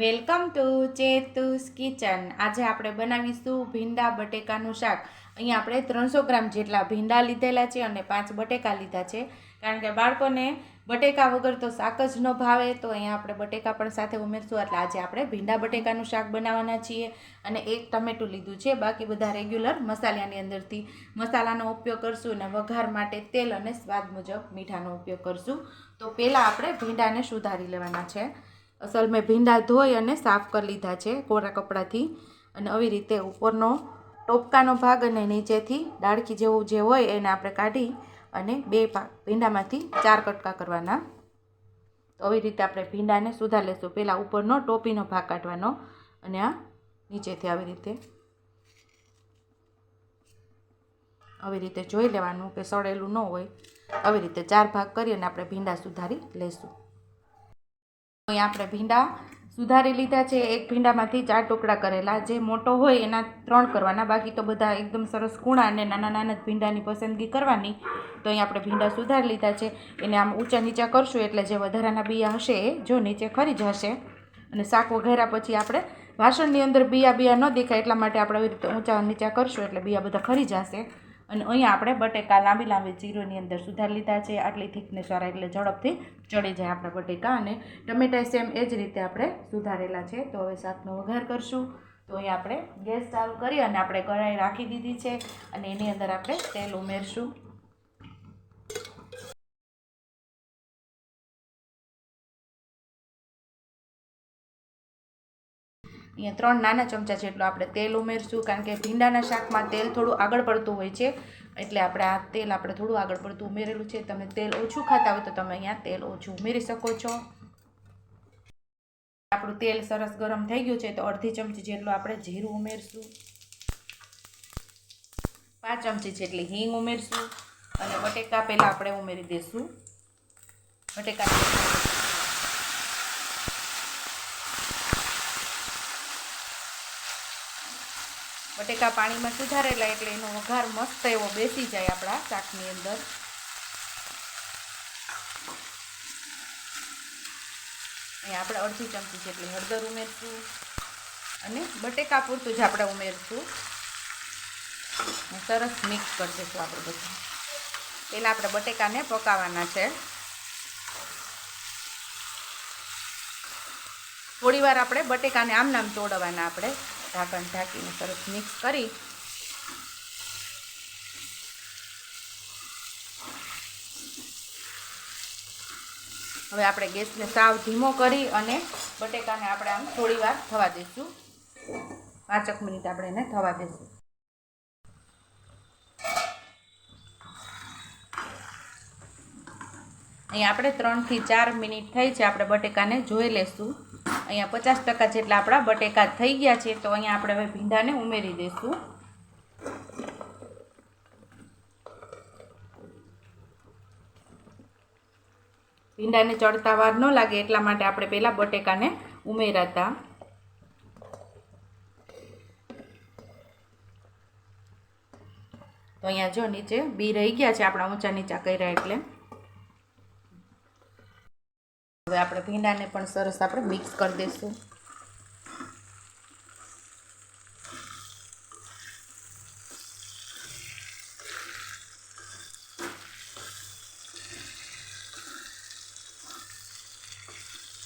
Welcome to ચેતુસ kitchen. આજે આપણે બનાવીશું ભીંડા બટેકાનું શાક. અહીંયા આપણે ત્રણસો ગ્રામ જેટલા ભીંડા લીધેલા છે અને પાંચ બટેકા લીધા છે. કારણ કે બાળકોને બટેકા વગર તો શાક જ ન ભાવે, તો અહીંયા આપણે બટેકા પણ સાથે ઉમેરશું. એટલે આજે આપણે ભીંડા બટેકાનું શાક બનાવવાના છીએ અને એક ટમેટું લીધું છે. બાકી બધા રેગ્યુલર મસાલાની અંદરથી મસાલાનો ઉપયોગ કરશું અને વઘાર માટે તેલ અને સ્વાદ મુજબ મીઠાનો ઉપયોગ કરશું. તો પહેલાં આપણે ભીંડાને સુધારી લેવાના છે. અસલ મેં ભીંડા ધોઈ અને સાફ કરી લીધા છે કોરા કપડાથી. અને આવી રીતે ઉપરનો ટોપકાનો ભાગ અને નીચેથી ડાળખી જેવું જે હોય એને આપણે કાઢી અને બે ભીંડામાંથી ચાર કટકા કરવાના. તો આવી રીતે આપણે ભીંડાને સુધાર લેશું પહેલાં ઉપરનો ટોપીનો ભાગ કાઢવાનો અને આ નીચેથી આવી રીતે આવી રીતે જોઈ લેવાનું કે સળેલું ન હોય. આવી રીતે ચાર ભાગ કરી અને આપણે ભીંડા સુધારી લઈશું અહીં આપણે ભીંડા સુધારી લીધા છે. એક ભીંડામાંથી ચાર ટુકડા કરેલા. જે મોટો હોય એના ત્રણ કરવાના. બાકી તો બધા એકદમ સરસ કૂણા અને નાના નાના ભીંડાની પસંદગી કરવાની. તો અહીં આપણે ભીંડા સુધારી લીધા છે. એને આમ ઊંચા નીચા કરશું એટલે જે વધારાના બિયા હશે એ જો નીચે ખરી જશે. અને શાક વઘેરા પછી આપણે વાસણની અંદર બિયા બિયા ન દેખાય એટલા માટે આપણે આવી રીતે ઊંચા નીચા કરશું એટલે બિયા બધા ખરી જશે. અને અહીંયા આપણે બટેકા લાંબી લાંબી ચીરોની અંદર સુધારી લીધા છે. આટલી થિકનેસ વાળા એટલે ઝડપથી ચડી જાય આપણા બટેકા અને ટમેટા સેમ એ જ રીતે આપણે સુધારેલા છે. તો હવે શાકનો વઘાર કરશું. તો અહીંયા આપણે ગેસ ચાલુ કરી અને આપણે કઢાઈ રાખી દીધી છે અને એની અંદર આપણે તેલ ઉમેરશું. અહીંયા ત્રણ નાના ચમચા જેટલું આપણે તેલ ઉમેરશું, કારણ કે ભીંડાના શાકમાં તેલ થોડું આગળ પડતું હોય છે, એટલે આપણે આ તેલ આપણે થોડું આગળ પડતું ઉમેરેલું છે. તમે તેલ ઓછું ખાતા હોય તો તમે અહીંયા તેલ ઓછું ઉમેરી શકો છો. આપણું તેલ સરસ ગરમ થઈ ગયું છે, તો અડધી ચમચી જેટલું આપણે જીરું ઉમેરશું. પાંચ ચમચી જેટલી હિંગ ઉમેરશું. અને બટેકા પહેલાં આપણે ઉમેરી દઈશું બટેકા બટેકા પાણીમાં સુધારેલા એટલે એનો વઘાર મસ્ત એવો બેસી જાય આપણા શાકની અંદર. અહીંયા આપણે અડધી ચમચી જેટલી હળદર ઉમેરશું અને બટેકા પૂરતું જ આપણે ઉમેરશું. સરસ મિક્સ કરી દઈશું આપણે બધું. પહેલાં આપણે બટેકાને પકાવવાના છે. થોડી વાર આપણે બટેકાને આમ નામ તોડવાના આપણે. ઢાંકણ ઢાંકીને સરસ મિક્સ કરી. હવે આપણે ગેસને સાવ ધીમો કરી અને બટેકાને આપણે આમ થોડી વાર થવા દઈશું. પાંચક મિનિટ આપણે એને થવા દઈશું. અહીંયા આપણે ત્રણથી ચાર મિનિટ થઈ છે, આપણે બટેકાને જોઈ લેશું. અહીંયા પચાસ ટકા જેટલા આપણા બટેકા થઈ ગયા છે, તો અહીંયા આપણે હવે ભીંડાને ઉમેરી દઈશું. ભીંડાને ચડતા વાર ન લાગે એટલા માટે આપણે પહેલાં બટેકાને ઉમેર્યા હતા. તો અહીંયા જો નીચે બી રહી ગયા છે, આપણા ઊંચા નીચા કર્યા એટલે. હવે ભીંડાને પણ સરસ આપણે મિક્સ કરી દઈશું.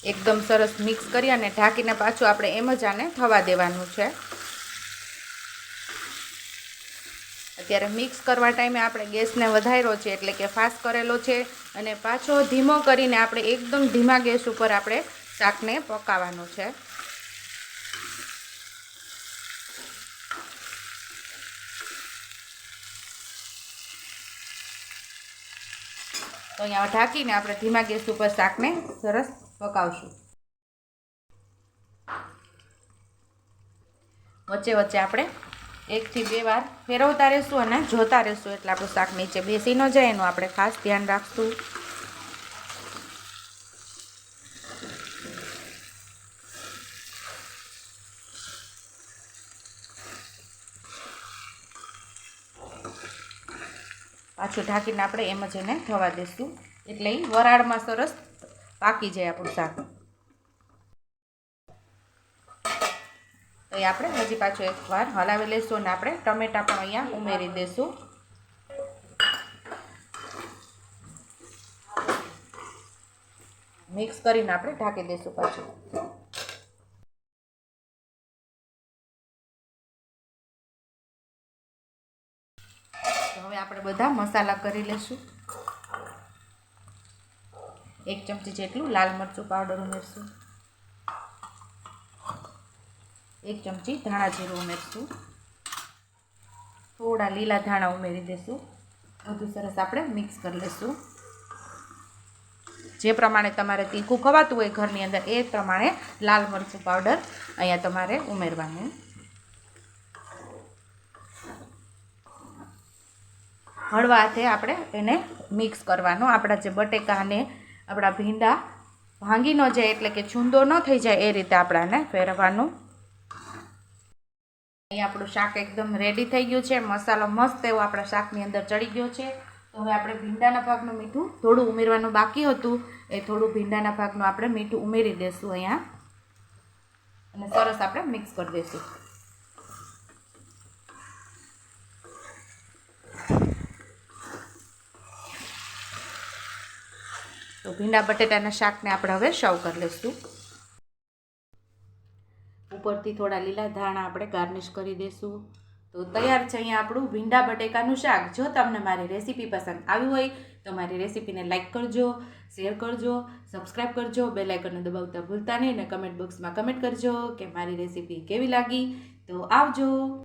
એકદમ સરસ મિક્સ કરી અને ઢાંકીને પાછું આપણે એમ જ આને થવા દેવાનું છે. અત્યારે મિક્સ કરવા ટાઈમે આપણે ગેસને વધાર્યો છે, એટલે કે ફાસ્ટ કરેલો છે અને પાછો ધીમો કરીને આપણે એકદમ ધીમા ગેસ ઉપર આપણે શાકને પકાવવાનું છે. તો અહીંયા ઢાંકીને આપણે ધીમા ગેસ ઉપર શાકને સરસ પકાવશું. વચ્ચે વચ્ચે આપણે એકથી બે વાર ફેરવતા રહેશું અને જોતા રહેશું એટલે આપણું શાક નીચે બેસી ન જાય, એનું આપણે ખાસ ધ્યાન રાખશું. પાછું ઢાંકીને આપણે એમ જ એને થવા દઈશું એટલે વરાળમાં સરસ પાકી જાય આપણું શાક. તો એ આપણે હજી પાછું એકવાર હલાવી લઈશું અને આપણે ટમેટા પણ અહીંયા ઉમેરી દઈશું. મિક્સ કરીને આપણે ઢાંકી દઈશું પાછું. હવે આપણે બધા મસાલા કરી લઈશું. એક ચમચી જેટલું લાલ મરચું પાવડર ઉમેરશું. એક ચમચી ધાણા જીરું ઉમેરશું. થોડા લીલા ધાણા ઉમેરી દઈશું બધું સરસ આપણે મિક્સ કરી લઈશું જે પ્રમાણે તમારે તીખું ખવાતું હોય ઘરની અંદર, એ પ્રમાણે લાલ મરચું પાવડર અહીંયા તમારે ઉમેરવાનું. હળવા હાથે આપણે એને મિક્સ કરવાનો. આપણા જે બટેકાને આપણા ભીંડા ભાંગી ન જાય એટલે કે છૂંદો ન થઈ જાય એ રીતે આપણાને ફેરવવાનું. અહીં આપણું શાક એકદમ રેડી થઈ ગયું છે. મસાલો મસ્ત એવો આપણા શાકની અંદર ચડી ગયો છે. તો હવે આપણે ભીંડાના ભાગનું મીઠું થોડું ઉમેરવાનું બાકી હતું. એ થોડું ભીંડાના ભાગનું આપણે મીઠું ઉમેરી દઈશું અહીંયા. અને સરસ આપણે મિક્સ કરી દઈશું તો ભીંડા બટેટાના શાકને આપણે હવે સર્વ કરી લઈશું ઉપરથી થોડા લીલા ધાણા આપણે ગાર્નિશ કરી દઈશું તો તૈયાર છે અહીંયા આપણું ભીંડા બટેકાનું શાક. જો તમને મારી રેસીપી પસંદ આવી હોય તો મારી રેસીપીને લાઇક કરજો, શેર કરજો સબસ્ક્રાઈબ કરજો બે લાઇકનને દબાવતા ભૂલતા નહીં અને કમેન્ટ બોક્સમાં કમેન્ટ કરજો કે મારી રેસીપી કેવી લાગી. તો આવજો.